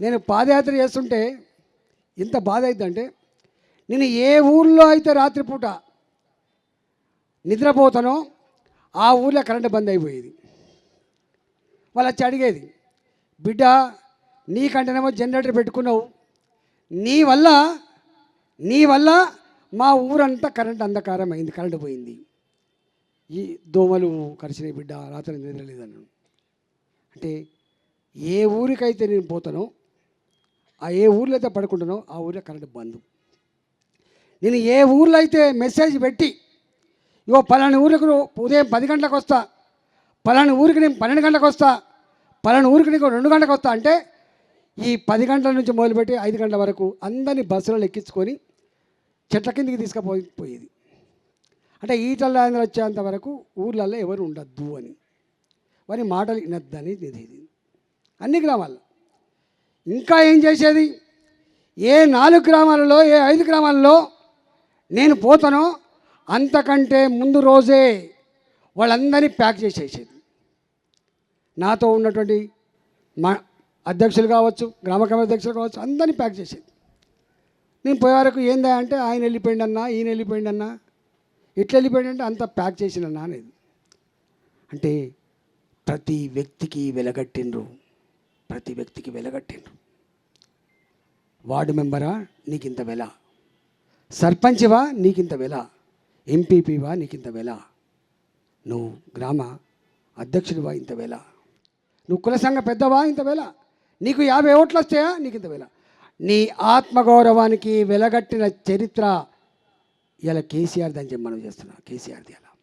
నేను పాదయాత్ర చేస్తుంటే ఎంత బాధ అవుతుందంటే నేను ఏ ఊర్లో అయితే రాత్రిపూట నిద్రపోతానో ఆ ఊర్లో కరెంటు బంద్ అయిపోయేది. వాళ్ళు వచ్చి అడిగేది బిడ్డ నీకంటేనేమో జనరేటర్ పెట్టుకున్నావు. నీ వల్ల నీ వల్ల మా ఊరంతా కరెంట్ అంధకారం అయింది కరెంటు పోయింది. ఈ దోమలు కరిచిన బిడ్డ రాత్రి నిద్రలేదన్నాను. అంటే ఏ ఊరికైతే నేను పోతానో ఆ ఏ ఊర్లో అయితే పడుకుంటానో ఆ ఊర్లో కరెంట్ బంద్. నేను ఏ ఊర్లో అయితే మెసేజ్ పెట్టి ఇగో పలాని ఊరికి ఉదయం పది గంటలకు వస్తా పలాని ఊరికి నేను పన్నెండు గంటలకు వస్తా పలాని ఊరికి నీకు రెండు గంటలకు వస్తా అంటే ఈ పది గంటల నుంచి మొదలుపెట్టి ఐదు గంటల వరకు అందరినీ బస్సులలో ఎక్కించుకొని చెట్ల కిందికి తీసుకుపోయి పోయేది. అంటే ఈటల వచ్చేంత వరకు ఊర్లలో ఎవరు ఉండద్దు అని. వారి మాటలు వినద్దని ఇది. అన్ని గ్రామాల్లో. ఇంకా ఏం చేసేది? ఏ నాలుగు గ్రామాలలో ఏ ఐదు గ్రామాలలో నేను పోతానో అంతకంటే ముందు రోజే వాళ్ళందరినీ ప్యాక్ చేసేసేది. నాతో ఉన్నటువంటి మా అధ్యక్షులు కావచ్చు గ్రామ కమిటీ అధ్యక్షులు కావచ్చు అందరినీ ప్యాక్ చేసేది. నేను పోయే వరకు ఏందా అంటే ఆయన వెళ్ళిపోయింది అన్నా ఈయన వెళ్ళిపోయింది అన్నా ఇట్లా వెళ్ళిపోయింది అంటే అంత ప్యాక్ చేసిన అనేది. అంటే ప్రతి వ్యక్తికి వెలగట్టిండ్రు. ప్రతి వ్యక్తికి వెలగట్టిండ్రు వార్డు మెంబరా నీకింత వెల. సర్పంచ్వా నీకింత వెల. ఎంపీపీవా నీకింత వెల. నువ్వు గ్రామ అధ్యక్షుడివా ఇంత వెల. నువ్వు కుల సంఘ పెద్దవా ఇంత వెల. నీకు యాభై ఓట్లు వస్తాయా నీకు ఇంత వెల. నీ ఆత్మగౌరవానికి వెలగట్టిన చరిత్ర ఇలా కేసీఆర్ అని చెప్పి మనం చేస్తున్నా కేసీఆర్ది అలా